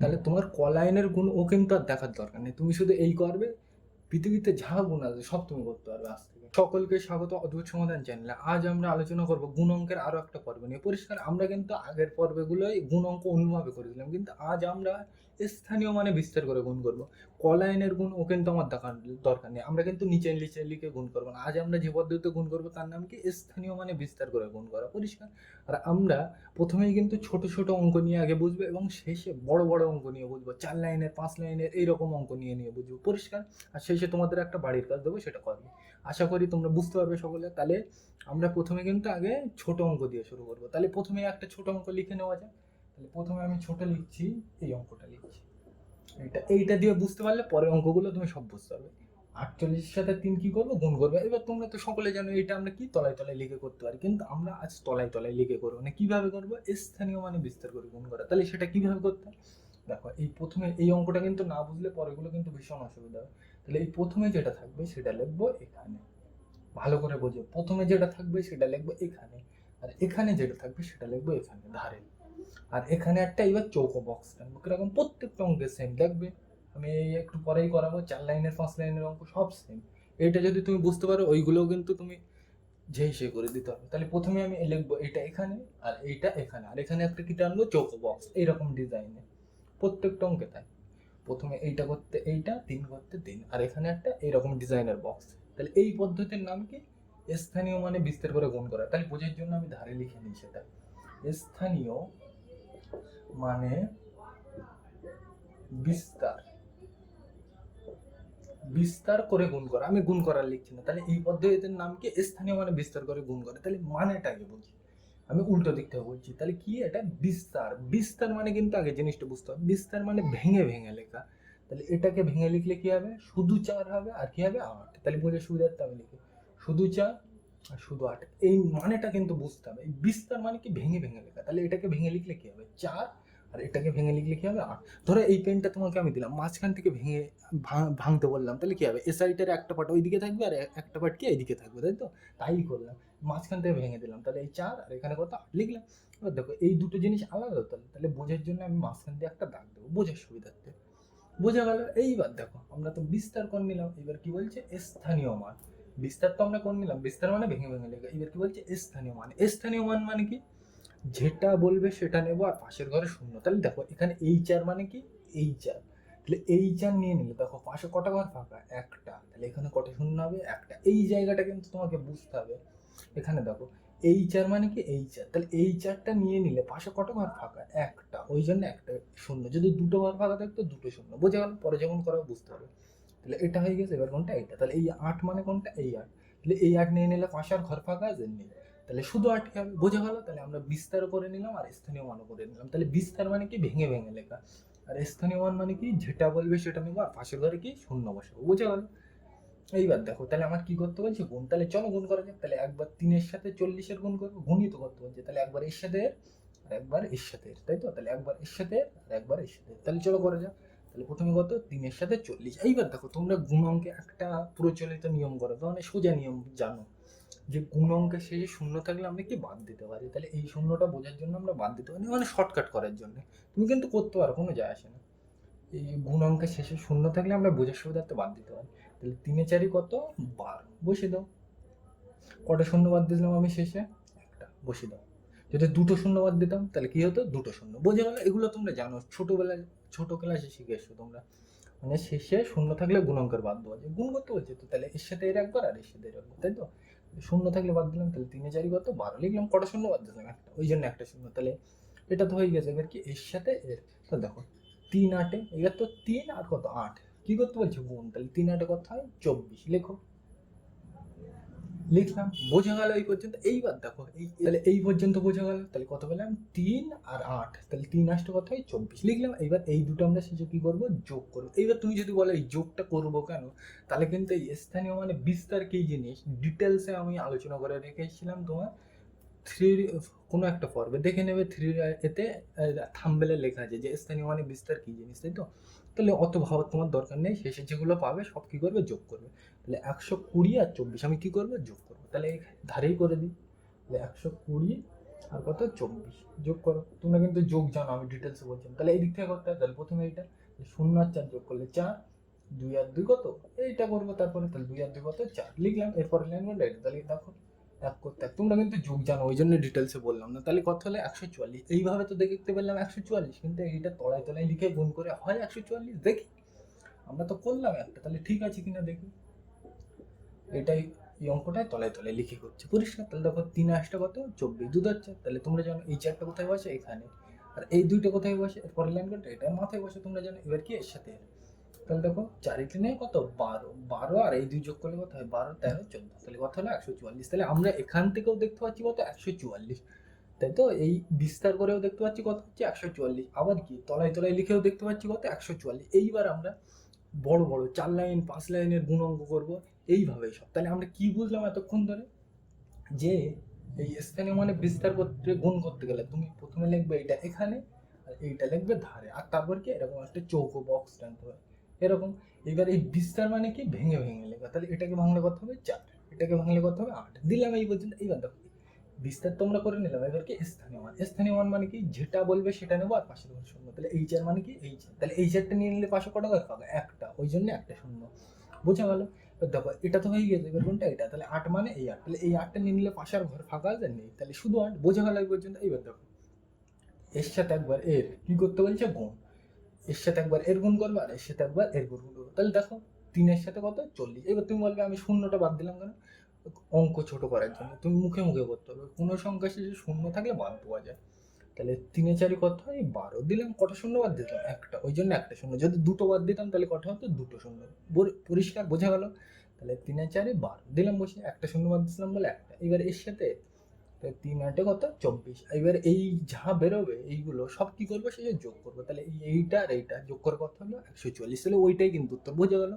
তাহলে তোমার কলাইনের গুণ ও কিন্তু আর দেখার দরকার নেই। তুমি শুধু এই করবে, পৃথিবীতে যা গুণ আছে সব তুমি করতে পারবে আজ থেকে। সকলকে স্বাগত, অদ্ভুত সমাধান চ্যানেলে। আজ আমরা আলোচনা করব গুণ অঙ্কের আরও একটা পর্ব নিয়ে। পরিষ্কার, আমরা কিন্তু আগের পর্বগুলোই গুণ অঙ্ক অন্যভাবে করেছিলাম, কিন্তু আজ আমরা স্থানীয় মানে বিস্তার করে গুণ করব। কলাইনের গুণ ও কিন্তু আমার দরকার নেই। আমরা কিন্তু নিচে নিচে লিখে গুণ করব না। আজ আমরা যে পদ্ধতিতে গুণ করব তার নাম কি? স্থানীয় মানে বিস্তার করে গুণ করা। পরিষ্কার? আর আমরা প্রথমেই কিন্তু ছোট ছোট অঙ্ক নিয়ে আগে বুঝব এবং শেষে বড় বড় অঙ্ক নিয়ে বুঝব। চার লাইনের, পাঁচ লাইনের এইরকম অঙ্ক নিয়ে নিয়ে বুঝব। পরিষ্কার? আর শেষে তোমাদের একটা বাড়ির কাজ দেবো, সেটা করবে। আশা করি তোমরা বুঝতে পারবে সকলে। তাহলে আমরা প্রথমে কিন্তু আগে ছোট অঙ্ক দিয়ে শুরু করব। তাহলে প্রথমে একটা ছোট অঙ্ক লিখে নেওয়া যায় তাহলে প্রথমে আমি ছোট লিখছি, এই অঙ্কটা লিখছি। এইটা এইটা দিয়ে বুঝতে পারলে পরের অঙ্কগুলো তুমি সব বুঝতে পারবে। আটচল্লিশের সাথে তিন কি করব? গুণ করবে। এবার তোমরা তো সকলে জানো, এটা আমরা কি তলায় তলায় লিখে করতে পারি। কিন্তু আমরা আজ তলায় তলায় লিখে করব। মানে কীভাবে করব? স্থানীয় মানে বিস্তার করে গুণ করা। তাহলে সেটা কীভাবে করতে? দেখো, এই প্রথমে এই অঙ্কটা কিন্তু না বুঝলে পরেগুলো কিন্তু ভীষণ অসুবিধা হবে। তাহলে এই প্রথমে যেটা থাকবে, সেটা লিখব এখানে। ভালো করে বোঝো। প্রথমে যেটা থাকবে, সেটা লিখব এখানে। আর এখানে যেটা থাকবে, সেটা লিখব এখানে, ধারে। আর এখানে একটা এবার চৌকো বক্স টানবো কীরকম প্রত্যেকটা অঙ্কের সেম দেখবে। আমি একটু পরেই করাবো, চার লাইনের পাঁচ লাইনের অঙ্ক সব সেম এইটা যদি তুমি বুঝতে পারো, ওইগুলোও কিন্তু তুমি যেই সে করে দিতে হবে। তাহলে প্রথমে আমি লিখব এটা এখানে আর এইটা এখানে। আর এখানে একটা কি টানবো? চৌকো বক্স এইরকম ডিজাইনে প্রত্যেকটা অঙ্কে তাই। প্রথমে এইটা করতে এইটা, তিন করতে তিন। আর এখানে একটা এইরকম ডিজাইনের বক্স তাহলে এই পদ্ধতির নাম কি? স্থানীয় মানে বিস্তার করে গুণ করা। তাহলে বোঝার জন্য আমি ধারে লিখে নিই সেটা। স্থানীয় মানে বিস্তার। বিস্তার করে গুণ করা। আমি গুণ করার লিখছি না। তাহলে এই পদ্ধতির নাম কি? স্থানীয় মানে বিস্তার করে গুণ করে। তাহলে মানেটা আগে বুঝি আমি উল্টো দিক থেকে বলছি। তাহলে কি এটা? বিস্তার। বিস্তার মানে কিন্তু আগে জিনিসটা বুঝতে হবে। বিস্তার মানে ভেঙে ভেঙে লেখা। তাহলে এটাকে ভেঙে লিখলে কি হবে? শুধু চার হবে। আর কি হবে? আট। তাহলে বুঝে সুবিধার্থে আমি লিখি। শুধু চার শুধু আট। এই মানেটা কিন্তু বুঝতে হবে। এই বিস্তার মানে কি ভেঙে ভেঙে লেখা। তাহলে এটাকে ভেঙে লিখলে কি হবে? চার আর এটাকে ভেঙে লিখলে কি হবে? আট। ধরো এই পেনটা তোমাকে আমি দিলাম। মাঝখান থেকে ভেঙে ভাঙতে বললাম। তাহলে কি হবে? এ সাইডের একটা পার্ট ওইদিকে থাকবে আর একটা পার্ট কি এইদিকে থাকবে, তাই তো? তাই করলাম। মাঝখান থেকে ভেঙে দিলাম। তাহলে এই চার আর এখানে কত? আট লিখলাম। এবার দেখো, এই দুটো জিনিস আলাদা তাহলে তাহলে বোঝার জন্য আমি মাঝখান দিয়ে একটা দাগ দেবো বোঝার সুবিধার্থে। বোঝা গেল। এইবার দেখো, আমরা তো বিস্তার করে নিলাম। এবার কি বলছে? স্থানীয় মান। বিস্তার তো আমরা করে নিলাম। বিস্তার মানে ভেঙে ভেঙে লেখা। এবার কি বলছে? স্থানীয় মান। স্থানীয় মান মানে কি? যেটা বলবে সেটা নেব আর পাশের ঘরে শূন্য। তাহলে দেখো, এখানে এই চার মানে কি? এই চার তাহলে এই চার নিয়ে নিলে, দেখো পাশে কটা ঘর ফাঁকা? একটা। তাহলে এখানে কটা শূন্য হবে? একটা। এই জায়গাটা কিন্তু তোমাকে বুঝতে হবে। এখানে দেখো এই চার মানে কি? এই চার তাহলে এই চারটা নিয়ে নিলে পাশে কত ঘর ফাঁকা? একটা। ওই জন্য একটা শূন্য। যদি দুটো ঘর ফাঁকা থাকতো, দুটো শূন্য। বোঝা গেল? পরে যখন করা বুঝতে হবে। তাহলে এটা হয়ে গেছে, এবার কোনটা? এটা তাহলে এই আট মানে কোনটা? এই আট। তাহলে এই আট নিয়ে নিলে পাশে আর ঘর ফাঁকা আছে নেই তাহলে শুধু আটকে হবে, বোঝা গেল? তাহলে আমরা বিস্তার করে নিলাম আর স্থানীয় মানও করে নিলাম। তাহলে বিস্তার মানে কি? ভেঙে ভেঙে লেখা। আর স্থানীয় মান মানে কি? যেটা বলবে সেটা নেব আর পাশের ঘরে কি? শূন্য বসাবো, বোঝা গেল? এইবার দেখো, তাহলে আমার কি করতে বলছে? গুণ। তাহলে চলো গুণ করা যাক। তাহলে একবার তিনের সাথে চল্লিশের গুণ করব, গুণই তো করতে বলছে। তাহলে একবার এর সাথে, আর একবার এর সাথে তাই তো? তাহলে একবার এর সাথে, আর একবার এর সাথে তাহলে চলো করা যাক। তাহলে প্রথমে কত? তিনের সাথে চল্লিশ। এইবার দেখো, তোমরা গুণ অঙ্কে একটা প্রচলিত নিয়ম করো মানে সোজা নিয়ম জানো। যে গুণ অঙ্কের শেষে শূন্য থাকলে আমরা কি বাদ দিতে পারি? তাহলে এই শূন্যটা বোঝার জন্য আমরা বাদ দিতে পারি মানে শর্টকাট করার জন্য। তুমি কিন্তু করতে পারো, কোনো যায় আসে না। এই গুণ অঙ্কের শেষে শূন্য থাকলে আমরা বোঝার সুবিধার্থে বাদ দিতে পারি। তাহলে তিনে চারি কত? বারো। বসে দাও। কটা শূন্য বাদ দিলাম আমি শেষে? একটা। বসে দাও। যদি দুটো শূন্য বাদ দিতাম, তাহলে কি হতো? দুটো শূন্য। বোঝা গেল? এগুলো তোমরা জানো। ছোটবেলায় ছোট ক্লাসে শিখে এসছো তোমরা? মানে শেষে শূন্য থাকলে গুণ অঙ্কের বাদ দেওয়া যায়। গুণ করতে বলছে তো, তাহলে এর সাথে এর একবার আর এর সাথে এর একবার, তাই তো? শূন্য থাকলে বাদ দিলাম, তাহলে তিনে চারি কত বারো লিখলাম, কটা শূন্য বাদ দিলাম একটা, ওই জন্য একটা শূন্য, তাহলে এটা তো হয়ে গেছে। এবার কি এর সাথে এর, তো দেখো, তিন আটে, এবার তো তিন আর কত? আট। কি করতে বলছে? গুণ, তাহলে তিন আটে কত হয়? চব্বিশ। লেখো। লিখলাম, বোঝা গেল এই পর্যন্ত। এইবার দেখো, এই তাহলে এই পর্যন্ত বোঝা গেল। তাহলে কত পেলাম? তিন আর আট। তাহলে তিন আটটা কত হয়? চব্বিশ। লিখলাম, এইবার এই দুটো আমরা শেষে কি করব? যোগ করব। এইবার তুমি যদি বলো এই যোগটা করব কেন, তাহলে কিন্তু এই স্থানীয় মানে বিস্তার কী জিনিস? ডিটেলসে আমি আলোচনা করে রেখেছিলাম তোমার। থ্রি কোনো একটা পর্বে দেখে নেবে থ্রি এতে থাম্বেলে লেখা আছে যে স্থানীয় মানে বিস্তার কী জিনিস, তাই তো? তাহলে অত ভাবার তোমার দরকার নেই। শেষে যেগুলো পাবে, সব কী করবে? যোগ করবে। তাহলে একশো কুড়ি আর চব্বিশ, আমি কী করব? যোগ করব। তাহলে ধারেই করে দিই। তাহলে একশো কুড়ি আর কত? চব্বিশ। যোগ করো। তোমরা কিন্তু যোগ জানো, আমি ডিটেলসে বলছিলাম তাহলে এই দিক থেকে করতে হয় তাহলে প্রথমে এইটা শূন্য আর চার যোগ করলে চার, দুই আর দুই কত? এইটা করব তারপরে, তাহলে দুই আর দুই কত? চার। লিখলাম, এরপরে লাইন বললে এটা। তাহলে দেখো, এক করতে এক। তোমরা কিন্তু যোগ জানো, ওই জন্য ডিটেলসে বললাম না। তাহলে কত হলে? একশো চুয়াল্লিশ। এইভাবে তো দেখতে পেলাম একশো চুয়াল্লিশ, কিন্তু এইটা তলায় তলায় লিখে গুণ করে হয় একশো চুয়াল্লিশ। দেখি। আমরা তো করলাম একটা। তাহলে ঠিক আছে কিনা দেখি। এটাই এই অঙ্কটায় তলায় তলায় লিখে করছে। পরিষ্কার, তাহলে দেখো তিন আসটা কত? চব্বিশ। দু চার তাহলে তোমরা জানো এই চারটা কোথায় বসে? এখানে। আর এই দুইটা কোথায় বসে? পরের লাইন এটা মাথায় বসে তোমরা জানো, এবার কি এর সাথে? তাহলে দেখো, চারি তিনে কত? বারো। বারো আর এই দুই যোগ করলে কত হয়? বারো, তেরো, চোদ্দ। তাহলে কত হলো? একশো চুয়াল্লিশ। তাহলে আমরা এখান থেকেও দেখতে পাচ্ছি কত? একশো চুয়াল্লিশ। তাই তো? এই বিস্তার করেও দেখতে পাচ্ছি কত হচ্ছে? একশো চুয়াল্লিশ। আবার কি? তলায় তলায় লিখেও দেখতে পাচ্ছি কত? একশো চুয়াল্লিশ। এইবার আমরা বড় বড়, চার লাইন, পাঁচ লাইনের গুণ অঙ্ক করব, এইভাবেই সব। তাহলে আমরা কি বুঝলাম এতক্ষণ ধরে? যে এই স্থানীয় মানে বিস্তার করতে, গুণ করতে গেলে তুমি প্রথমে লিখবে এটা এখানে আর এইটা লিখবে ধারে। আর তারপর কি? এরকম একটা চৌকো বক্স টানতে হবে। এরকম। এবার এই বিস্তার মানে কি? ভেঙে ভেঙে লেখা। তাহলে এটাকে ভাঙলে কত হবে? চার। এটাকে ভাঙলে কত হবে? আট। দিলাম এই পর্যন্ত। এইবার দেখো বিস্তার তোমরা করে নিলাম। এবার কি স্থানীয় মান। স্থানীয় মান মানে কি? যেটা বলবে সেটা নেব আর পাশে ঘর শূন্য। তাহলে এই চার মানে কি? এই চার তাহলে এই চারটা নিয়ে নিলে পাশে কটা ঘর পাবে? একটা। ওই জন্য একটা শূন্য। বোঝা গেল? দেখো, এটা তো হয়ে গেছে। এবার কোনটা? এটা। তাহলে আট মানে এই আট। তাহলে এই আটটা নিয়ে নিলে পাশে আর ঘর ফাঁকা আছে? নেই। তাহলে শুধু আট। বোঝা গেল এই পর্যন্ত? এইবার দেখো। এর সাথে একবার এর। কি করতে বলছে? গুণ। এর সাথে একবার এর গুণ করবে আর এর সাথে একবার এর গুণ করবে। তাহলে দেখো, তিনের সাথে কত? চল্লিশ। এবার তুমি বলবে আমি শূন্যটা বাদ দিলাম কেন? অঙ্ক ছোট করার জন্য। তুমি মুখে মুখে করতে হবে। কোনো সংখ্যা শেষে শূন্য থাকলে বাদ পাওয়া যায়। তাহলে তিনে চারি কত হয়? বারো দিলাম, কটা শূন্য বাদ দিতাম একটা। ওই জন্য একটা শূন্য। যদি দুটো বাদ দিতাম, তাহলে কটা হতো? দুটো শূন্য। পরিষ্কার বোঝা গেল? তাহলে তিনে চারি বারো দিলাম বসে। একটা শূন্য বাদ দিছিলাম বলে একটা। এবার এর সাথে তিন আটে কত? চব্বিশ। এবার এই যা বেরোবে, এইগুলো সব কি করব? সে যোগ করব। তাহলে এই এইটা আর এইটা যোগ করে কত হলো? একশো চল্লিশ। তাহলে ওইটাই কিন্তু উত্তর। বোঝা গেল?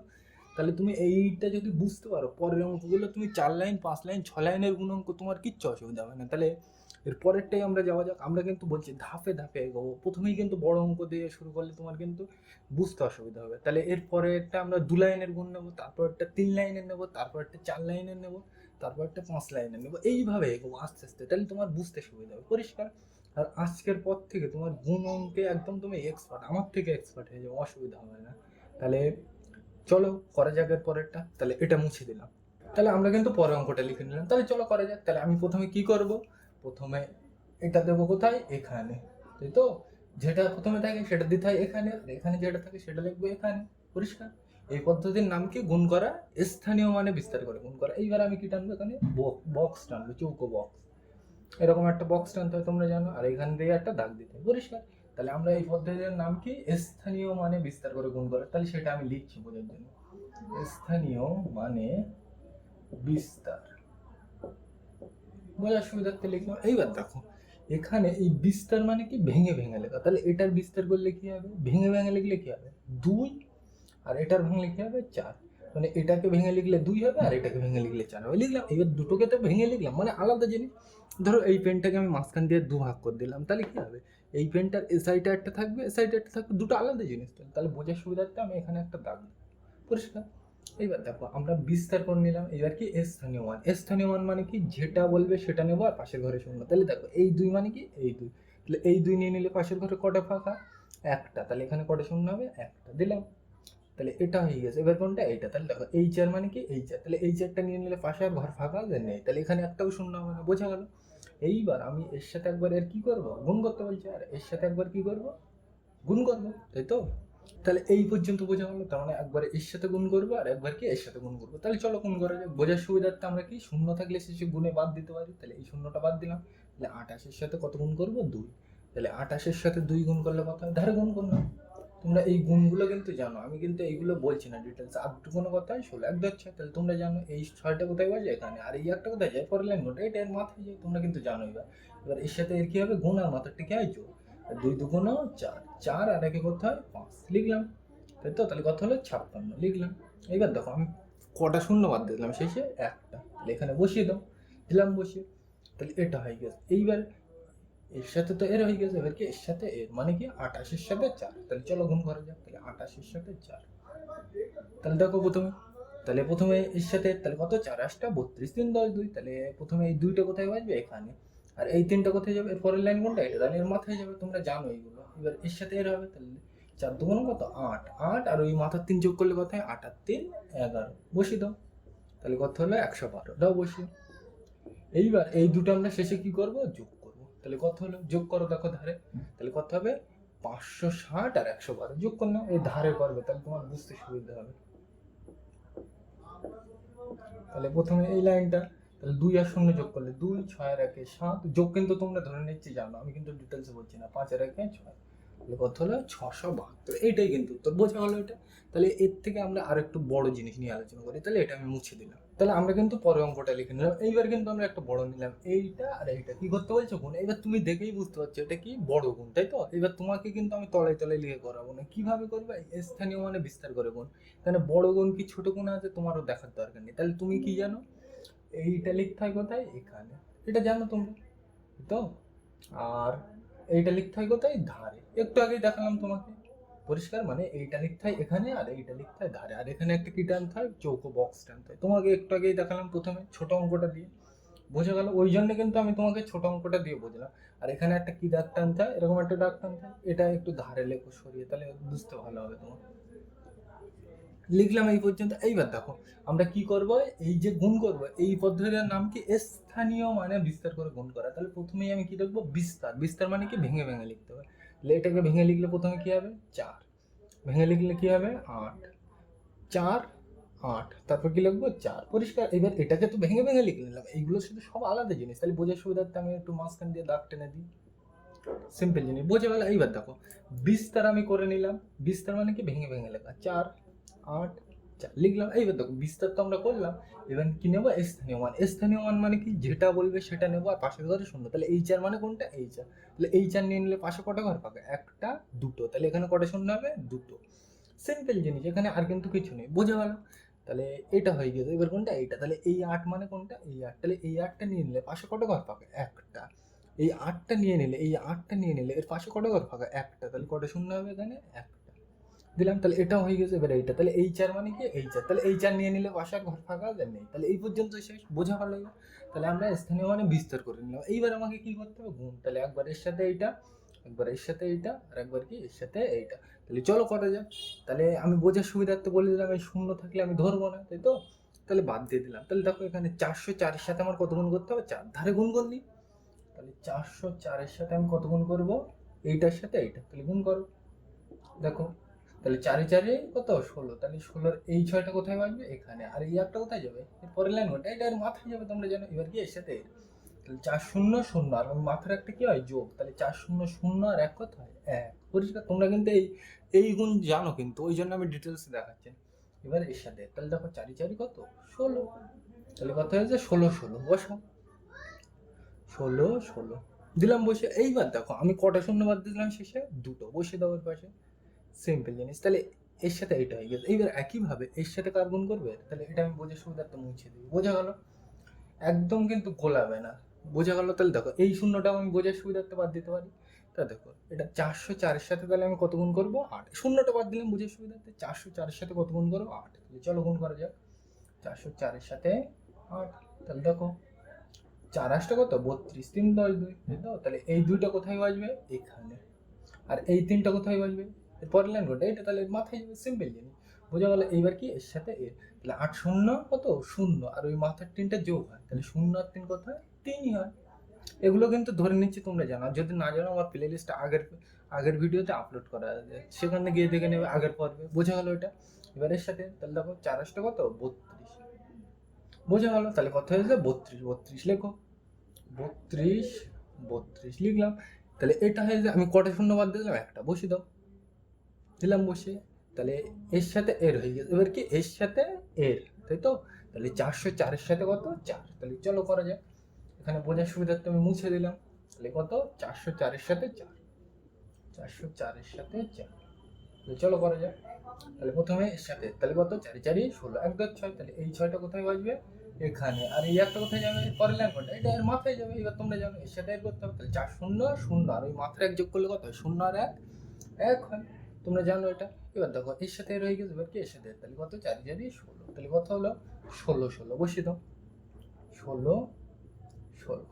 তাহলে তুমি এইটা যদি বুঝতে পারো, পরের অঙ্কগুলো তুমি চার লাইন, পাঁচ লাইন, ছ লাইনের গুণ অঙ্ক তোমার কিচ্ছু অসুবিধা হবে না। তাহলে এর পরেরটাই আমরা যাওয়া যাক। আমরা কিন্তু বলছি ধাপে ধাপে এগোবো। প্রথমেই কিন্তু বড় অঙ্ক দিয়ে শুরু করলে তোমার কিন্তু বুঝতে অসুবিধা হবে। তাহলে এর পরেরটা আমরা দু লাইনের গুণ নেব তারপর একটা তিন লাইনের নেব তারপর একটা চার লাইনের নেব তারপর একটা পাঁচ লাইনের নেব। এইভাবে এগোবো আস্তে আস্তে। তাহলে তোমার বুঝতে সুবিধা হবে। পরিষ্কার? আর আজকের পর থেকে তোমার গুণ অঙ্কে একদম তুমি এক্সপার্ট আমার থেকে এক্সপার্ট হয়ে যাবে অসুবিধা হবে না। তাহলে চলো, করা যাক এর পরেরটা। তাহলে এটা মুছে দিলাম। তাহলে আমরা কিন্তু পরের অঙ্কটা লিখে নিলাম। তাহলে চলো করা যাক। তাহলে আমি প্রথমে কি করব? প্রথমে এটা দেবো কোথায়? এখানে। তাই তো? যেটা প্রথমে থাকে সেটা দিতে হয় এখানে। আর এখানে যেটা থাকে সেটা লিখব এখানে। পরিষ্কার? এই পদ্ধতির নাম কি? গুণ করা। স্থানীয় মানে বিস্তার করে গুণ করা। এইবার আমি কি টানবো এখানে? বক্স টানবো, চৌকো বক্স এরকম একটা বক্স টানতে হয় তোমরা জানো। আর এখান দিয়ে একটা দাগ দিতে হয়। পরিষ্কার? তাহলে আমরা এই পদ্ধতির নাম কি? স্থানীয় মানে বিস্তার করে গুণ করা। তাহলে সেটা আমি লিখছি বোঝার জন্য। স্থানীয় মানে বিস্তার। বোঝার সুবিধার্থে লিখলাম। এইবার দেখো, এখানে এই বিস্তার মানে কি? ভেঙে ভেঙে লেখা। তাহলে এটার বিস্তার করলে কি হবে? ভেঙে ভেঙে লিখলে কি হবে? দুই। আর এটার ভাঙলে কি হবে? চার। মানে এটাকে ভেঙে লিখলে দুই হবে, আর এটাকে ভেঙে লিখলে চার হবে। লিখলাম এবার দুটোকে তো ভেঙে লিখলাম। মানে আলাদা জিনিস। ধরো এই পেনটাকে আমি মাঝখান দিয়ে দু ভাগ করে দিলাম। তাহলে কি হবে? এই পেনটার এ সাইডে একটা থাকবে, এ সাইডে একটা থাকবে, দুটো আলাদা জিনিস। তাহলে বোঝার সুবিধার্থে আমি এখানে একটা দাগ। পরিষ্কার। এইবার দেখো, আমরা বিস্তার করে নিলাম এবার কি স্থানীয় মান। স্থানীয় মান মানে কি? যেটা বলবে সেটা নেব আর পাশের ঘরে শূন্য। তাহলে দেখো, এই দুই মানে কি? এই দুই। তাহলে এই দুই নিয়ে নিলে পাশের ঘরে কটা ফাঁকা? একটা। তাহলে এখানে কটা শূন্য হবে? একটা। দিলাম। তাহলে এটা হয়ে গেছে। এবার কোনটা? এইটা। তাহলে দেখো, এই চার মানে কি? এই চার তাহলে এই চারটা নিয়ে নিলে পাশে আর ঘর ফাঁকা নেই। তাহলে এখানে একটাও শূন্য হবে না। বোঝা গেল? এইবার আমি এর সাথে একবার এর কি করব? গুণ করতে বলছি, আর এর সাথে একবার কি করব? গুণ করব তাই তো? তাহলে এই পর্যন্ত বোঝা গেলো তার মানে একবার এর সাথে গুণ করব, আর একবার কি এর সাথে গুণ করব? তাহলে চলো গুণ করা যাক। বোঝার সুবিধার্থে আমরা কি, শূন্য থাকলে শেষে গুণে বাদ দিতে পারি। তাহলে এই শূন্যটা বাদ দিলাম। তাহলে আঠাশের সাথে কত গুণ করব? দুই। তাহলে আঠাশের সাথে দুই গুণ করলে কত ধারে গুণ করলাম। তোমরা এই গুণগুলো কিন্তু জানো। আমি কিন্তু এইগুলো বলছি না ডিটেলস আর কোনো কথাই ষোলো, এক ধরছে। তাহলে তোমরা জানো এই ছয়টা কোথায় বাজে এখানে, আর এই একটা কোথায় যায়? পরের লাইন নোট এটা এর মাথায় যায়, তোমরা কিন্তু জানো এবার। এবার এর সাথে এর কী হবে? গুণ আর মাথারটা কি হয়? যোগ দুই দুগুণও চার। চার আর একে হয়? পাঁচ। লিখলাম। তাই তো? তাহলে কথা হলো? ছাপ্পান্ন। লিখলাম। এবার দেখো, আমি কটা শূন্য বাদ দিয়ে দিলাম শেষে? একটা। তাহলে এখানে বসিয়ে দাও। দিলাম বসিয়ে। তাহলে এটা হয়ে গেছে। এইবার এর সাথে তো এর হয়ে গেছে এবার কি? এর সাথে এর মানে কি? আঠাশের সাথে চার। তাহলে চলো গুণ করা যাক। তাহলে আঠাশের সাথে চার। তাহলে দেখো প্রথমে। তাহলে প্রথমে এর সাথে তাহলে কত? চার আটটা, বত্রিশ তিন, দশ দুই। তাহলে প্রথমে এই দুইটা কোথায় বাজবে? এখানে। আর এই তিনটা কোথায় যাবে? এর পরের লাইন কোনটা? এটা তাহলে এর মাথায় যাবে। তোমরা জানো এইগুলো। এবার এর সাথে এর হবে। তাহলে চার দুগুণ কত আট। আট আর ওই মাথার তিন যোগ করলে কত হয়? আট আর তিন, এগারো। বসি দাও। তাহলে কত হলো? একশো বারো। দাও বসি এইবার এই দুটো আমরা শেষে কি করব? যোগ তাহলে কত হলো? যোগ করো দেখো ধারে। তাহলে কত হবে? পাঁচশো ষাট আর একশো বারো। যোগ কর না এই ধারে করবে, তাহলে তোমার বুঝতে সুবিধা হবে। তাহলে প্রথমে এই লাইনটা, তাহলে দুই আর শূন্য যোগ করলে দুই, ছয় আর একে সাত। যোগ কিন্তু তোমরা ধরে নিচ্ছি, জানো, আমি কিন্তু ডিটেলসে বলছি না, পাঁচ আর একে ছয়। তাহলে কত হলো? ছশো বাহাত্তর। এইটাই কিন্তু উত্তর, বোঝা গেলো এটা? তাহলে এর থেকে আমরা আর একটু বড় জিনিস নিয়ে আলোচনা করি। তাহলে এটা আমি মুছে দিলাম। তাহলে আমরা কিন্তু পরের অঙ্কটা লিখে নিলাম। এইবার কিন্তু আমরা একটা বড় নিলাম। এইটা আর এইটা। কি করতে বলছো গুণ? এবার তুমি দেখেই বুঝতে পারছ, এটা কি বড় গুণ, তাই তো? এবার তোমাকে কিন্তু আমি তলায় তলায় লিখে করাবো না। কীভাবে করবে? স্থানীয় মানে বিস্তার করে গুণ। তাহলে বড় গুণ কি ছোট গুণ আছে তোমারও দেখার দরকার নেই। তাহলে তুমি কি জানো? এইটা লিখতে হয় কোথায়? এখানে। এটা জানো তোমরা? তো? আর এইটা লিখতে হয় কোথায়? ধারে। একটু আগেই দেখালাম তোমাকে। পরিষ্কার মানে এইটা লিখতে হয় এখানে আর এইটা লিখতে হয় ধারে। আর এখানে একটা কি টানতে হয়? চৌকো বক্স টানতে হয়। তোমাকে একটু আগেই দেখালাম প্রথমে ছোট অঙ্কটা দিয়ে। বোঝা গেল? ওই জন্য কিন্তু আমি তোমাকে ছোট অঙ্কটা দিয়ে বুঝলাম। আর এখানে একটা কি দাগ টানতে হয়? এরকম একটা দাগ টানতে হয়। এটা একটু ধারে লেখো সরিয়ে, তাহলে বুঝতে ভালো হবে তোমার। লিখলাম এই পর্যন্ত। এইবার দেখো, আমরা কি করব? এই যে গুণ করব, এই পদ্ধতির নাম কি? স্থানীয় মানে বিস্তার করে গুণ করা। তাহলে প্রথমেই আমি কি লিখব? বিস্তার। বিস্তার মানে কি? ভেঙে ভেঙে লিখতে হবে। তাহলে এটাকে ভেঙে লিখলে প্রথমে কী হবে? চার। ভেঙে লিখলে কী হবে? আট। চার, আট। তারপর কি লিখব? চার। পরিষ্কার। এবার এটাকে তো ভেঙে ভেঙে লিখে নিলাম। এইগুলো শুধু সব আলাদা জিনিস। তাহলে বোঝার সুবিধার্থে আমি একটু মাঝখান দিয়ে দাগ টেনে দিই। সিম্পল জিনিস। বোঝা গেল এইবার দেখো। বিস্তার আমি করে নিলাম। বিস্তার মানে কি? ভেঙে ভেঙে লেখা। চার, আট চার লিখলাম, এইবার দেখো, বিস্তার তো আমরা করলাম, এবার কি নেব? স্থানীয় মান। স্থানীয় মান মানে কি? যেটা বলবে সেটা নেব আর পাশের ঘরে শূন্য। তাহলে এই চার মানে কোনটা? এই চার। তাহলে এই চার নিয়ে নিলে পাশে কটা ঘর পাবে? একটা, দুটো। তাহলে এখানে কটা শূন্য হবে? দুটো। সিম্পল জিনিস, এখানে আর কিন্তু কিছু নেই। বোঝা গেল? তাহলে এটা হয়ে গেছে এবার কোনটা? এইটা। তাহলে এই আট মানে কোনটা? এই আট। তাহলে এই আটটা নিয়ে নিলে পাশে কটা ঘর পাবে? একটা। এই আটটা নিয়ে নিলে, এই আটটা নিয়ে নিলে এর পাশে কটা ঘর ফাঁকা একটা। তাহলে কটা শূন্য হবে এখানে? একটা। দিলাম, তাহলে এটা হয়ে গেছে, এবার এইটা। তাহলে এই চার মানে কি? এই চার তাহলে এই চার নিয়ে নিলে বাসা ঘর ফাঁকা আর নেই। তাহলে এই পর্যন্ত শেষ বোঝা ভালো লাগে তাহলে আমরা স্থানীয় মানে বিস্তার করে নিলাম। এইবার আমাকে কি করতে হবে? গুণ তাহলে একবার এর সাথে এইটা, একবার এর সাথে এইটা, আর একবার কি? এর সাথে এইটা। তাহলে চলো করা যাক। তাহলে আমি বোঝার সুবিধার্থে বলে দিলাম, এই শূন্য থাকলে আমি ধরবো না, তাই তো? তাহলে বাদ দিয়ে দিলাম। তাহলে দেখো এখানে চারশো চারের সাথে আমার কত গুণ করতে হবে? চার ধারে গুণ করলি তাহলে চারশো চারের সাথে আমি কত গুণ করব? এইটার সাথে এইটা। তাহলে গুণ করো। দেখো তাহলে চারে চারে কত? ষোলো। তাহলে ষোলোর এই ছয়টা কোথায় বাজবে এখানে। আর এই একটা কোথায় যাবে? পরের লাইন ওটা এটা মাথায় যাবে তোমরা জানো। এবার কি এর সাথে তাহলে চার শূন্য শূন্য। আর মাথার একটা কি হয়? যোগ। তাহলে চার শূন্য শূন্য আর এক কত হয় এক। পরিষ্কার। তোমরা কিন্তু এই এই গুণ জানো কিন্তু। ওই জন্য আমি ডিটেলস দেখাচ্ছি। এবার এর সাথে তাহলে দেখো চারি চারি কত? ষোলো। তাহলে কত হয়েছে? ষোলো ষোলো। বসো। ষোলো ষোলো। দিলাম বসে। এইবার দেখো, আমি কটা শূন্য বাদ দিলাম শেষে? দুটো। বসে দাও এর পাশে। সিম্পল জিনিস। তাহলে এর সাথে এটা হয়ে গেছে। এইবার একইভাবে এর সাথে কার গুণ করবে? তাহলে এটা আমি বোঝার সুবিধা সুবিধার্থে মুছে দিই বোঝা গেল? একদম কিন্তু গোলাবে না। বোঝা গেল? তাহলে দেখো, এই শূন্যটা আমি বোঝার সুবিধার্থে বাদ দিতে পারি। তা দেখো, এটা চারশো চারের সাথে তাহলে আমি কত গুণ করব? আট। শূন্যটা বাদ দিলাম বোঝার সুবিধার্থে চারশো চারের সাথে কত গুণ করব? আট। চলো গুণ করা যাক। চারশো চারের সাথে আট। তাহলে দেখো, চার আসটা কত? বত্রিশ। তিন দশ দুই? তাহলে এই দুইটা কোথায় বাজবে এখানে। আর এই তিনটা কোথায় বাজবে পরের লাইন কোনটা এটা তাহলে মাথায় সিম্পল জিনিস। বোঝা গেল এইবার কি এর সাথে এর। তাহলে আট শূন্য কত? শূন্য। আর ওই মাথার তিনটা যোগ হয়। তাহলে শূন্য আর তিন কত হয়? তিনই হয়। এগুলো কিন্তু ধরে নিচ্ছি তোমরা জানো। যদি না জানো, আমার প্লে লিস্টটা আগের আগের ভিডিওতে আপলোড করা আছে। সেখানে গিয়ে দেখে নেবে, আগের পর্বে। বোঝা গেল এটা? এবার এর সাথে, তাহলে দেখো চার আসটা কত? বত্রিশ। বোঝা গেল? তাহলে কত হয়েছে? বত্রিশ। বত্রিশ লেখো। বত্রিশ বত্রিশ লিখলাম। তাহলে এটা হয়ে যায় আমি কটা শূন্য বাদ দিলাম? একটা। বসে দাও। দিলাম বসে, তাহলে এর সাথে এর হয়ে গেছে। এবার কি? এর সাথে এর, তাই তো? তাহলে চারশো চারের সাথে কত? চার। তাহলে চলো করা যাক। এখানে বোঝার সুবিধার্থে আমি মুছে দিলাম। তাহলে কত? চারশো চারের সাথে চার। চারশো চারের সাথে চার। তাহলে চলো করা যাক। তাহলে প্রথমে এর সাথে, তাহলে কত? চারি চারি, ষোলো। এক দশ ছয়। তাহলে এই ছয়টা কোথায় বাজবে? এখানে। আর এই একটা কোথায় যাবে? পরের লাইন কোনটা? এটা এর মাথায় যাবে। এবার তোমরা জানো, এর সাথে এর করতে হবে। তাহলে চার শূন্য শূন্য। আর ওই মাথার এক যোগ করলে কত হয়? শূন্য আর এক। এক হয়। তোমরা জানো এটা। এবার দেখো, এর সাথে রয়ে গেছে, এবার কি এর সাথে? তাহলে কত? চারি চারি ষোলো। তাহলে কত হলো? ষোলো ষোলো। বসিয়ে দাও। ষোলো ষোলো।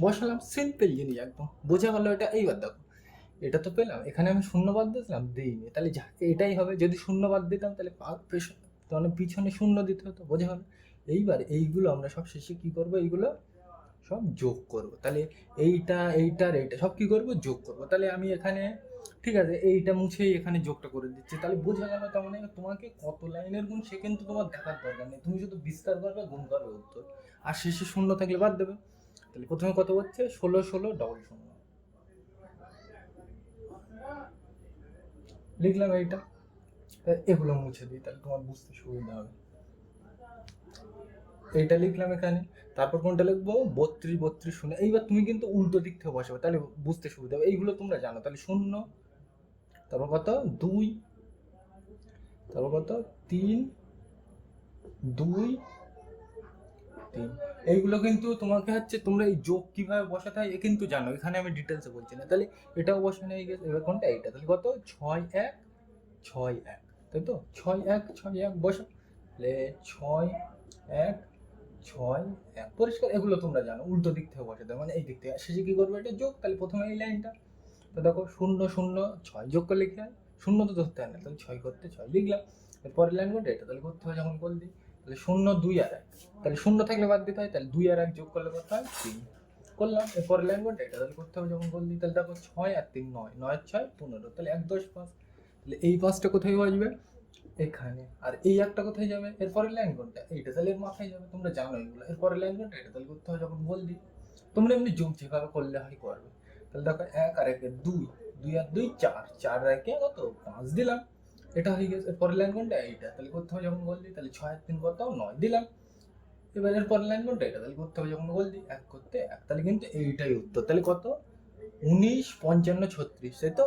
বসালাম সিম্পল জিনিস একদম। বোঝা গেল এটা। এইবার দেখো, এটা তো পেলাম। এখানে আমি শূন্য বাদ দিয়েছিলাম, দিইনি। তাহলে যা এটাই হবে। যদি শূন্য বাদ দিতাম, তাহলে তাহলে পিছনে শূন্য দিতে হতো, বোঝা গেল? এইবার এইগুলো আমরা সব শেষে কী করব? এইগুলো সব যোগ করব। তাহলে এইটা এইটার এইটা, সব কী করব? যোগ করব। তাহলে আমি এখানে ঠিক আছে, এইটা মুছেই এখানে যোগটা করে দিচ্ছে। তাহলে বোঝা গেল তার মানে তোমাকে কত লাইনের গুণ সে কিন্তু তোমার দেখার দরকার নেই। তুমি শুধু বিস্তার করবে, গুণ করবে উত্তর। আর শেষে শূন্য থাকলে বাদ দেবে। তাহলে প্রথমে কত হচ্ছে? ষোলো ষোলো ডবল শূন্য। লিখলাম এইটা। এগুলো মুছে দিই, তাহলে তোমার বুঝতে সুবিধা হবে। এইটা লিখলাম এখানে। তারপর কোনটা লিখব? বত্রিশ বত্রিশ, শূন্য। এইবার তুমি কিন্তু উল্টো দিক থেকে বসাবে, তাহলে বুঝতে সুবিধা হবে। এইগুলো তোমরা জানো। তাহলে শূন্য, তারপর কত? দুই, তারপর কত? তিন, দুই, তিন। এইগুলো কিন্তু তোমাকে হচ্ছে তোমরা এই যোগ কীভাবে বসাতে হয়, এ কিন্তু জানো। এখানে আমি ডিটেলসে বলছি না। তাহলে এটাও বসানো হয়ে গেছে। এবার কোনটা? এইটা। তাহলে কত? ছয়, এক ছয়, এক। তাই তো? ছয়, এক ছয়, এক বসো তাহলে ছয়, এক ছয় পরিষ্কার, এগুলো তোমরা জানো, উল্টো দিক থেকে বসাতে মানে এই দিক থেকে। শেষে কি করবে এটা যোগ, তাহলে প্রথমে এই লাইনটা। তো দেখো, শূন্য শূন্য, ছয় যোগ করলে কি হয়? শূন্য তো ধরতে হয় না, তাহলে ছয় করতে ছয় লিখলাম। এরপরের লাইন কোনটা এটা, তাহলে করতে হয় যখন দিই, তাহলে শূন্য, দুই আর এক। তাহলে শূন্য থাকলে বাদ দিতে হয়, তাহলে দুই আর এক যোগ করলে করতে হয়? তিন। করলাম এরপরের লাইন কোনটা এটা, তাহলে করতে হবে যখন দিই, তাহলে দেখো ছয় আর তিন নয় নয় ছয় পনেরো, তাহলে এক দশ পাঁচ। তাহলে এই পাঁচটা কোথায় বাজবে এখানে। আর এই একটা কোথায় যাবে এরপরের লাইন কোনটা? এইটা তাহলে এর মাথায় যাবে, তোমরা জানো এগুলো। এরপরের লাইন কোনটা? এটা তাহলে করতে হবে যখন বল দিই তোমরা এমনি যোগ যেভাবে করলে হয় করবে। তাহলে দেখো এক আর একে দুই। দুই আর দুই, চার। চার আর একে কত? পাঁচ দিলাম। এটা হয়ে গেছে। এরপরের লাইন কোনটা? এইটা। তাহলে করতে হবে যখন বল দিই তাহলে ছয় আর তিন কত? নয় দিলাম। এবার এরপরের লাইন কোনটা? এটা তাহলে করতে হবে যখন বল দিই এক করতে এক। তাহলে কিন্তু এইটাই উত্তর। তাহলে কত? উনিশ, পঞ্চান্ন, ছত্রিশ, তাই তো?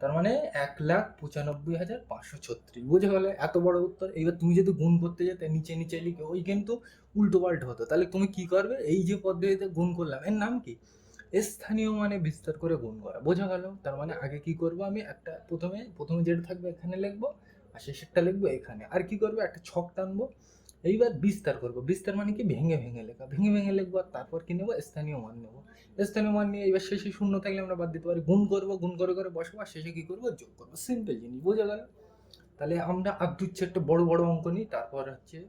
তার মানে এক লাখ পঁচানব্বই হাজার পাঁচশো ছত্রিশ। বুঝে গেলে? এত বড় উত্তর। এইবার তুমি যদি গুণ করতে যেতে, নিচে নিচে লিখে, ওই কিন্তু উল্টো পাল্টা হতো। তাহলে তুমি কি করবে? এই যে পদ্ধতিতে গুণ করলাম, এর নাম কি? স্থানীয় মানে বিস্তার করে গুণ করা। বোঝা গেল? তার মানে আগে কি করব আমি? একটা প্রথমে প্রথমে যেটা থাকবে এখানে লিখব, আর শেষেরটা লিখব এখানে। আর কি করব? একটা ছক টানবো। এইবার বিস্তার করব। বিস্তার মানে কি? ভেঙে ভেঙে লেখা। ভেঙে ভেঙে লিখব আর তারপর কি নেব? স্থানীয় মান নেব। স্থানীয় মান নিয়ে এবার শেষে শূন্য থাকলে আমরা বাদ দিতে পারি। গুণ করব, গুণ করে করে বসবো আর শেষে কী করব? যোগ করব। সিম্পল জিনিস, বোঝা গেল? তাহলে আমরা আর চারটে বড় বড় অঙ্ক নিই, তারপর হচ্ছে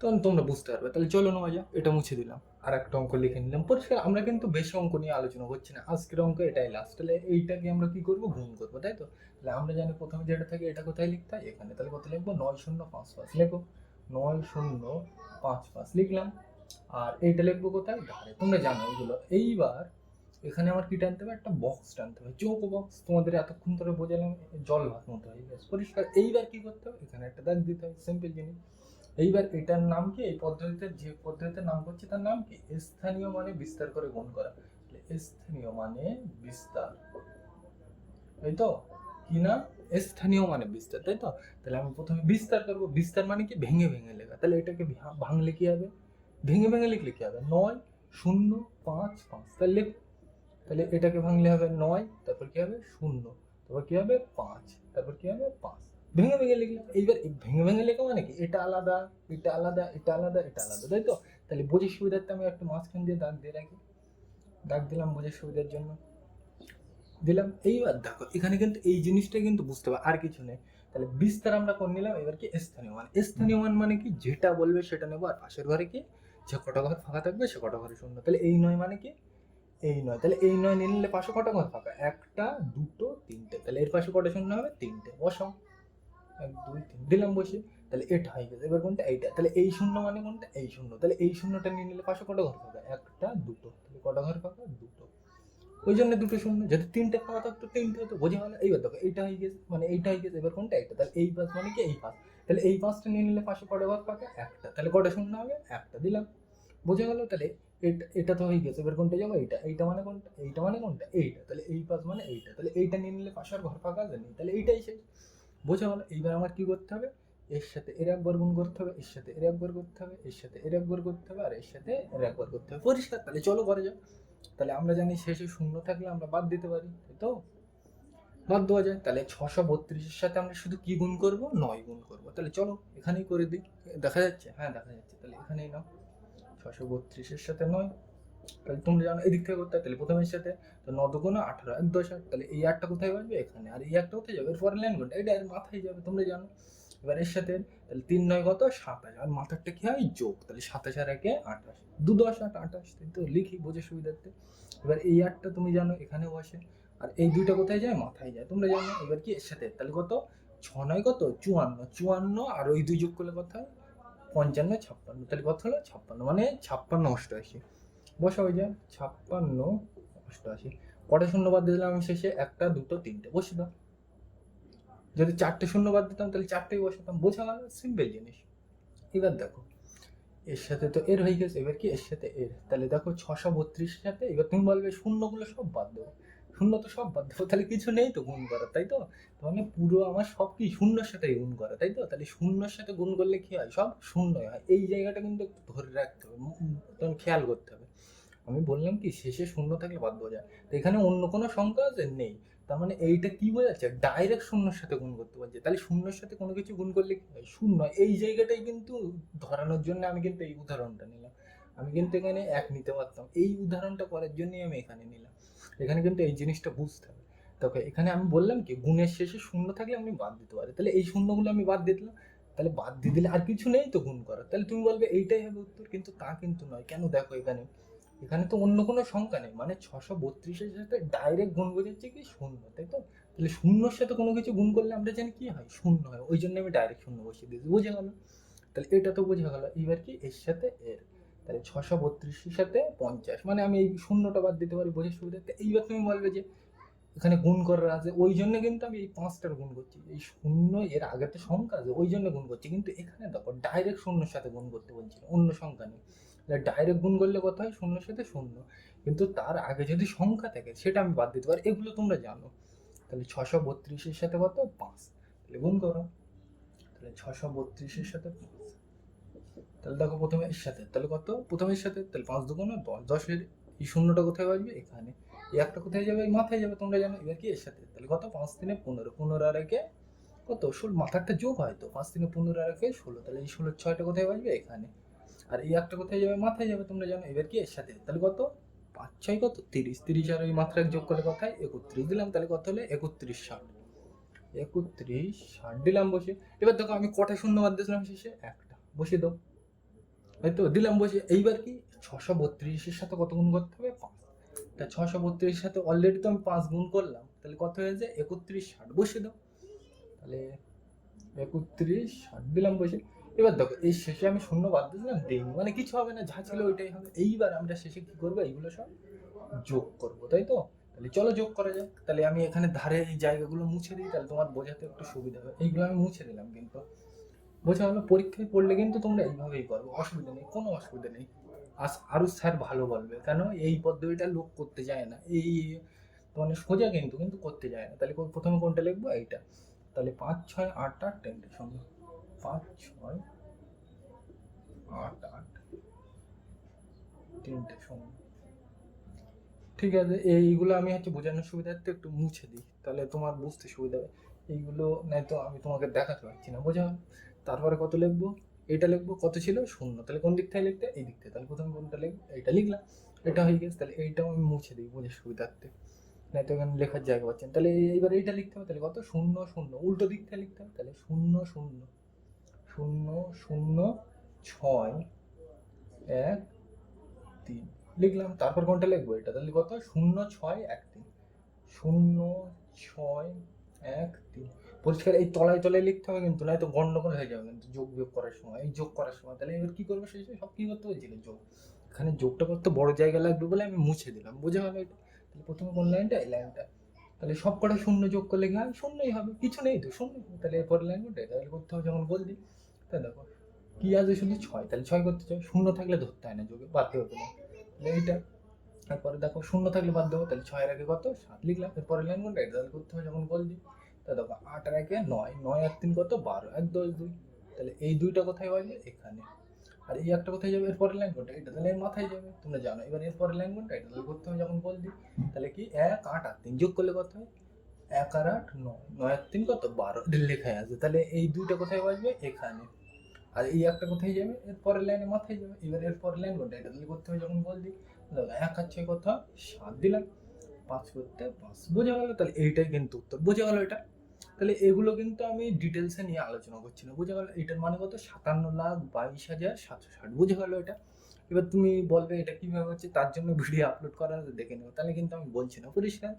তখন তোমরা বুঝতে পারবে। তাহলে চলো নেওয়া যাক, এটা মুছে দিলাম। আর একটা অঙ্ক লিখে নিলাম। পরিষ্কার, আমরা কিন্তু বেশি অঙ্ক নিয়ে আলোচনা করছি না। আজকের অঙ্ক এটাই লাস্ট তাহলে এইটাকে আমরা কি করব? গুণ করব, তাই তো? তাহলে আমরা জানি প্রথমে যেটা থাকে, এটা কোথায় লিখতে হয়? এখানে। তাহলে কত লিখব? নয় শূন্য পাঁচ পাঁচ। লেখো। নয় শূন্য পাঁচ পাঁচ লিখলাম। আর এইটা লিখব কোথায়? ধারে। তোমরা জানো এগুলো। এইবার এখানে আমার কি টানতে হবে? একটা বক্স টানতে হবে। চৌক বক্স তোমাদের এতক্ষণ ধরে বোঝালাম, জল ভাত মতো হয়ে পরিষ্কার। এইবার কি করতে হবে? এখানে একটা দাগ দিতে হবে। সিম্পল জিনিস। এইবার এটার নাম কি? এই পদ্ধতিতে যে পদ্ধতিতে নাম করছি তার নাম কি? স্থানীয় মানে বিস্তার করে গুণ করা। স্থানীয় মানে বিস্তার। তাই তো? কি না? স্থানীয় মানে বিস্তার, তাই তো? তাহলে আমি প্রথমে বিস্তার করব। বিস্তার মানে কি? ভেঙে ভেঙে লেখা। তাহলে এটাকে ভাঙলে কি হবে? ভেঙে ভেঙে লিখলে কি হবে? নয়, শূন্য, পাঁচ পাঁচ। তাহলে লেখ। তাহলে এটাকে ভাঙলে হবে নয়, তারপর কি হবে? শূন্য। তারপর কি হবে? পাঁচ। তারপর কি হবে? পাঁচ। ভেঙে ভেঙে লিখলাম এইবার ভেঙে ভেঙে লেখা মানে কি? এটা আলাদা এটা আলাদা এটা আলাদা এটা আলাদা, তাই তো? তাহলে বোঝার সুবিধার্থে আমি একটু মাঝখান দিয়ে দাগ দিয়ে রাখি। দাগ দিলাম বোঝার সুবিধার জন্য। দিলাম, এইবার দেখো, এখানে কিন্তু এই জিনিসটা কিন্তু বুঝতে হবে, আর কিছু নেই। তাহলে বিস্তার আমরা করে নিলাম, এবার কি স্থানীয় মান? স্থানীয় মান মানে কি? যেটা বলবে সেটা নেব, আর পাশের ঘরে কি? যে কটা ঘর ফাঁকা থাকবে, সে কটা ঘরে শূন্য। তাহলে এই নয় মানে কি? এই নয়। তাহলে এই নয় নিয়ে নিলে পাশে কটা ঘর ফাঁকা? একটা, দুটো, তিনটে। তাহলে এর পাশে কটা শূন্য হবে? তিনটে। বসাও। এক, দুই, তিন। দিলাম বসে তাহলে এটা হয়ে গেছে। এবার কোনটা? এইটা। তাহলে এই শূন্য মানে কোনটা? এই শূন্য। তাহলে এই শূন্যটা নিয়ে নিলে পাশে কটা ঘর ফাঁকা? একটা, দুটো। তাহলে কটা ঘর ফাঁকা? দুটো। ওই জন্য দুটো শূন্য। যদি তিনটে ফাঁকা থাকতো, তিনটে হতো, বোঝা গেল। এইবার দেখো, এইটা হয়ে গেছে মানে এইটা হয়ে গেছে, এবার কোনটা এইটা তাহলে এই পাঁচ মানে কি? এই পাঁচ তাহলে এই পাঁচটা নিয়ে নিলে পাশে কটা ঘর ফাঁকা একটা। তাহলে কটা শূন্য হবে? একটা দিলাম। বোঝা গেল? তাহলে এটা এটা তো হয়ে গেছে। এবার কোনটা যাব? এইটা। এইটা মানে কোনটা? এইটা মানে কোনটা? এইটা। তাহলে এই পাঁচ মানে এইটা। তাহলে এইটা নিয়ে নিলে পাশে আর ঘর ফাঁকা আছে নেই। তাহলে এইটাই শেষ। বোঝা গেল? এইবার আমার কি করতে হবে? এর সাথে এর একবার গুণ করতে হবে, এর সাথে এর একবার করতে হবে, এর সাথে এর একবার করতে হবে, আর এর সাথে এর একবার করতে হবে। পরিষ্কার। তাহলে চলো ঘরে যাও। তাহলে আমরা জানি শেষে শূন্য থাকলে আমরা বাদ দিতে পারি, তাই তো? বাদ দেওয়া যায়। তাহলে ছশো বত্রিশের সাথে আমরা শুধু কি গুণ করব? নয় গুণ করব। তাহলে চলো, এখানেই করে দিই। দেখা যাচ্ছে? হ্যাঁ দেখা যাচ্ছে। তাহলে এখানেই নাও। ছশো বত্রিশের সাথে নয়। তাহলে তোমরা জানো, এদিক থেকে করতে তাহলে প্রথমের সাথে তো ন দুগুণ আঠারো, এক দশ আট। তাহলে এই আটটা কোথায় বাজবে? এখানে। আর এই একটা কোথায় যাবে? এরপরে লাইন কোনটা এটা এর মাথায় যাবে, তোমরা জানো। এবার এর সাথে, তাহলে তিন নয় কত? সাতাশ। আর মাথারটা কি হয়? যোগ। তাহলে সাতাশ আর একে আঠাশ। দু দশ আট আঠাশ তো? লিখি বোঝার সুবিধার্থে। এবার এই আটটা তুমি জানো এখানে বসে আর এই দুইটা কোথায় যায়? মাথায় যায়। তোমরা জানো, এবার কি? এর সাথে। তাহলে কত? ছ নয় কত? চুয়ান্ন। চুয়ান্ন আর ওই দুই যোগ করলে কত হয়? পঞ্চান্ন, ছাপ্পান্ন। তাহলে কত হলো? ছাপ্পান্ন। মানে ছাপ্পান্ন অষ্টআশি। বসা হয়ে যায়। ছাপ্পান্ন অষ্টআশি। কটা শূন্য বাদ দিলাম আমি শেষে? একটা, দুটো, তিনটে। বসে দাও। যদি চারটে শূন্য বাদ দিতাম, তাহলে চারটেই বসাতাম। বোঝা গেল সিম্পল জিনিস। এবার দেখো। এর সাথে তো এর হয়ে গেছে, এবার কি এর সাথে এর? তাহলে দেখো ছশো বত্রিশের সাথে, এবার তুমি বলবে শূন্যগুলো সব বাদ দেবো। শূন্য তো সব বাদ দেবো, তাহলে কিছু নেই তো গুণ করার, তাই তো? মানে পুরো আমার সব কি শূন্যর সাথে গুণ করা, তাই তো? তাহলে শূন্যর সাথে গুণ করলে কি হয়? সব শূন্যই হয়। এই জায়গাটা কিন্তু ধরে রাখতে হবে তখন খেয়াল করতে হবে। আমি বললাম কি, শেষে শূন্য থাকলে বাদ দেওয়া যায়। তো এখানে অন্য কোনো সংখ্যা আছে? নেই। তার মানে এইটা কি বোঝাচ্ছে ডাইরেক্ট শূন্যর সাথে গুণ করতে পারছে। তাহলে শূন্যর সাথে কোনো কিছু গুণ করলে কি হয়? শূন্য। এই জায়গাটাই কিন্তু ধরানোর জন্য আমি কিন্তু এই উদাহরণটা নিলাম। আমি কিন্তু এখানে এক নিতে পারতাম। এই উদাহরণটা করার জন্যই আমি এখানে নিলাম। এখানে কিন্তু এই জিনিসটা বুঝতে হবে। তবে এখানে আমি বললাম কি, গুণের শেষে শূন্য থাকলে আমি বাদ দিতে পারি তাহলে এই শূন্যগুলো আমি বাদ দিলাম। তাহলে বাদ দিয়ে দিলে আর কিছু নেই তো গুণ করার। তাহলে তুমি বলবে এইটাই হবে উত্তর। কিন্তু তা কিন্তু নয়। কেন দেখো এখানে? এখানে তো অন্য কোনো সংখ্যা নেই। মানে ছশো বত্রিশের সাথে ডাইরেক্ট গুণ বোঝাচ্ছে কি শূন্য, তাই তো? তাহলে শূন্যর সাথে কোনো কিছু গুণ করলে আমরা জানি কি হয়? শূন্য হয়। ওই জন্য আমি ডাইরেক্ট শূন্য বসিয়ে দিয়েছি বোঝা গেল তাহলে এটা তো বোঝা গেল। এবার কি? এর সাথে এর। তাহলে ছশো বত্রিশের সাথে পঞ্চাশ। মানে আমি এই শূন্যটা বাদ দিতে পারি বোঝার সুবিধাতে এইবার তুমি বলবে যে এখানে গুণ করার আছে। ওই জন্য কিন্তু আমি এই পাঁচটার গুণ করছি। এই শূন্য এর আগে তো সংখ্যা আছে, ওই জন্য গুণ করছি। কিন্তু এখানে দেখো ডাইরেক্ট শূন্যর সাথে গুণ করতে বলছি অন্য সংখ্যা নেই। ডাইরেক্ট গুণ করলে কত হয়? শূন্যের সাথে শূন্য। কিন্তু তার আগে যদি সংখ্যা থাকে, সেটা আমি বাদ দিতে পারি। এগুলো তোমরা জানো। তাহলে ছশো বত্রিশের সাথে কত? পাঁচ। তাহলে গুণ করো। তাহলে ছশো বত্রিশের সাথে পাঁচ। তাহলে দেখো প্রথমে এর সাথে। তাহলে কত? প্রথমের সাথে। তাহলে পাঁচ দুগুণ দশ। দশের এই শূন্যটা কোথায় বাজবে এখানে। এই একটা কোথায় যাবে? এই মাথায় যাবে। তোমরা জানো। এবার কি এর সাথে? তাহলে কত? পাঁচ তিনে পনেরো। পনেরো আর একে কত? ষোলো। মাথারটা যোগ হয় তো। পাঁচ তিনে পনেরো আর একে ষোলো। তাহলে এই ষোলোর ছয়টা কোথায় বাজবে এখানে। আর এই একটা কোথায় যাবে? মাথায় যাবে, তোমরা জানো। এবার কি, এর সাথে তাহলে কত? পাঁচ, ছয় কত? তিরিশ। তিরিশ আর ওই মাত্রা যোগ করলে কথায় একত্রিশ। দিলাম, তাহলে কত হলে? একত্রিশ ষাট। একত্রিশ ষাট দিলাম বসে। এবার দেখো, আমি কটা শূন্য বাদ দিয়েছিলাম শেষে? একটা। বসে দাও। তাই তো দিলাম বসে। এইবার কি? ছশো বত্রিশের সাথে কত গুণ করতে হবে? পাঁচ। তা ছশো বত্রিশের সাথে অলরেডি তো আমি পাঁচ গুণ করলাম। তাহলে কত হয়ে যায় একত্রিশ ষাট। বসে দাও। তাহলে একত্রিশ ষাট দিলাম বসে। এবার দেখো, এই শেষে আমি শূন্য বাদ দিয়েছিলাম, দিইনি। মানে কিছু হবে না, যা ছিল ওইটাই হবে। এইবার আমরা শেষে কি করব? এইগুলো সব যোগ করব, তাই তো? তাহলে চলো যোগ করা যাক। তাহলে আমি এখানে ধারে এই জায়গাগুলো মুছে দিই, তাহলে তোমার বোঝাতে একটু সুবিধা হবে। এইগুলো আমি মুছে দিলাম কিন্তু। বোঝা হলো পরীক্ষায় পড়লে কিন্তু তোমরা এইভাবেই করবে, অসুবিধা নেই, কোনো অসুবিধা নেই। আস আরও স্যার ভালো বলবে, কেন? এই পদ্ধতিটা লোক করতে যায় না। এই মানে সোজা কিন্তু কিন্তু করতে যায় না। তাহলে প্রথমে কোনটা লিখব? এইটা। তাহলে পাঁচ, ছয়, আট আট তিনটে সঙ্গে পাঁচ, ছয়, আট আট, তিনটে সঙ্গে ঠিক আছে, এইগুলো আমি হচ্ছে বোঝানোর সুবিধার্থে একটু মুছে দিই, তাহলে তোমার বুঝতে সুবিধা হবে। এইগুলো নয়তো আমি তোমাকে দেখাতে পারছি না, বোঝা? তারপরে কত লিখব? এটা লিখব, কত ছিল? শূন্য। তাহলে কোন দিক থেকে লিখতে? এই দিক থেকে। তাহলে প্রথমে কোনটা লিখব? এইটা লিখলাম, এটা হয়ে গেছে, তাহলে এইটাও আমি মুছে দিই বোঝার সুবিধার্থে। নয়তো এখানে লেখার জায়গা পাচ্ছেন তাহলে এইবার এইটা লিখতে হবে, তাহলে কত? শূন্য শূন্য। উল্টো দিক থেকে লিখতে হবে, তাহলে শূন্য শূন্য। শূন্য শূন্য, ছয়, এক, তিন। লিখলাম, তারপর কোনটা লিখব? এটা তাহলে কত? শূন্য, ছয়, এক, তিন। শূন্য, ছয়, এক, তিন। পরিষ্কার, এই তলায় তলায় লিখতে হবে কিন্তু, নয়তো গন্ডগোল হয়ে যাবে কিন্তু যোগ বিয়োগ করার সময়। এই যোগ করার সময়, তাহলে এবার কী করব? সেই সব কী করতে হয়েছিল? যোগ। এখানে যোগটা করতে বড় জায়গা লাগবে বলে আমি মুছে দিলাম। বোঝা হবে এটা। তাহলে প্রথমে কোন লাইনটা? এই লাইনটা। তাহলে সব কটা শূন্য যোগ করলে কি হয়? শূন্যই হবে। কিছু নেই তো শূন্য তাহলে এরপরে লাইন কোনটা তাহলে করতে হবে যখন বল তাই দেখো, কি আছে শুধু ছয়। তাহলে ছয় করতে চাই শূন্য থাকলে ধরতে হয় না, যোগে বাদ দিয়ে হতো না এইটা। তারপরে দেখো, শূন্য থাকলে বাদ দেবো, তাহলে ছয়ের আগে কত? সাত লিখলাম। এরপরে লাইন কোনটা? তাহলে করতে হবে যখন বল দিই তা দেখো আট আর একে নয়। নয় আর তিন কত? বারো। এক, দশ, দুই। তাহলে এই দুইটা কোথায় বাজবে এখানে। আর এই একটা কোথায় যাবে? এরপরে লাইন কোনটা? এটা তাহলে মাথায় যাবে। তোমরা জানো। এবার এরপরে লাইন কোনটা? এটা তাহলে করতে হবে যখন বল দিই তাহলে কি? এক, আট আর তিন যোগ করলে কত হয়? এক আর আট নয়। নয় তিন কত? বারো। লেখায় আছে। তাহলে এই দুইটা কোথায় বাজবে? এখানে। আর এই একটা কোথায় যাবে? এর পরের লাইনে মাথায় যাবে। এবার এর পরের লাইন কোনটা? এটা তাহলে করতে হবে যখন বল দিই দেখো, এক আর ছয় কথা সাত দিলাম। পাঁচ করতে পাঁচ। বোঝা গেল? তাহলে এইটাই কিন্তু উত্তর। বোঝা গেল এটা? তাহলে এগুলো কিন্তু আমি ডিটেলসে নিয়ে আলোচনা করছি না। বোঝা গেল? এটার মানে কত? সাতান্ন লাখ বাইশ হাজার সাতশো ষাট। বুঝে গেল এটা? এবার তুমি বলবে এটা কীভাবে হচ্ছে? তার জন্য ভিডিও আপলোড করা দেখে নেব। তাহলে কিন্তু আমি বলছি না। পরিষ্কার?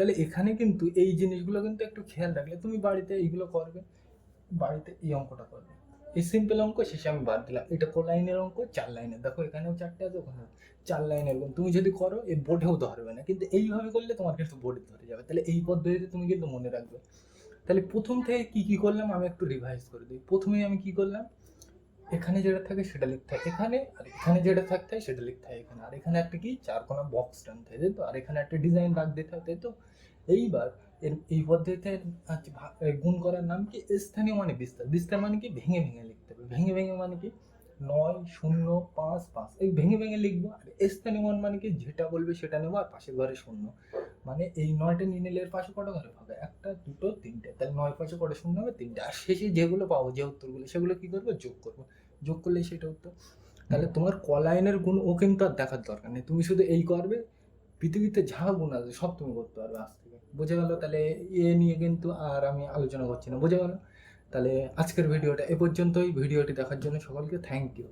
তাহলে এখানে কিন্তু এই জিনিসগুলো কিন্তু একটু খেয়াল রাখলে তুমি বাড়িতে এইগুলো করবে, বাড়িতে এই অঙ্কটা করবে। এই সিম্পল অঙ্ক শেষে আমি বাদ দিলাম। এটা ক লাইনের অঙ্ক? চার লাইনের। দেখো এখানেও চারটে আছে ওখানে চার লাইনের গুণ। তুমি যদি করো এই বোর্ডেও ধরবে না। কিন্তু এইভাবে করলে তোমার কিন্তু বোর্ডে ধরে যাবে। তাহলে এই পদ্ধতিতে তুমি কিন্তু মনে রাখবে। তাহলে প্রথম থেকে কী কী করলাম আমি একটু রিভাইজ করে দিই। প্রথমেই আমি কী করলাম? এখানে যেটা থাকে সেটা লিখতে হয়। এখানে আর এখানে যেটা থাকতে হয় সেটা লিখতে হয় এখানে। আর এখানে একটা কি? চার কোনা বক্স টানতে হয়, তাই তো? আর এখানে একটা ডিজাইন দাগ দিতে হয়, তাই তো? এইবার এই পদ্ধতিতে গুণ করার নাম কি? স্থানীয় মানে বিস্তার। বিস্তার মানে কি? ভেঙে ভেঙে লিখতে হবে। ভেঙে ভেঙে মানে কি? নয়, শূন্য, পাঁচ পাঁচ। এই ভেঙে ভেঙে লিখব। আর স্থানীয় মান মানে কি? যেটা বলবে সেটা নেব আর পাশের ঘরে শূন্য। মানে এই নয়টা নিয়ে নিলে এর পাশে কটা ঘরে পাবে? একটা, দুটো, তিনটে। তাহলে নয় পাশে কটা শূন্য হবে? তিনটে। আর শেষে যেগুলো পাবো, যে উত্তরগুলো, সেগুলো কি করব? যোগ করব। যোগ করলে সেটা উত্তর। তাহলে তোমার ক লাইনের গুণ ও কিন্তু আর দেখার দরকার নেই। তুমি শুধু এই করবে পৃথিবীতে যা গুণ আছে সব তুমি করতে পারবে আজ থেকে। বোঝা গেল? তাহলে এ নিয়ে কিন্তু আর আমি আলোচনা করছি না। বোঝা গেল? তাহলে আজকের ভিডিওটা এ পর্যন্তই। ভিডিওটি দেখার জন্য সকলকে থ্যাংক ইউ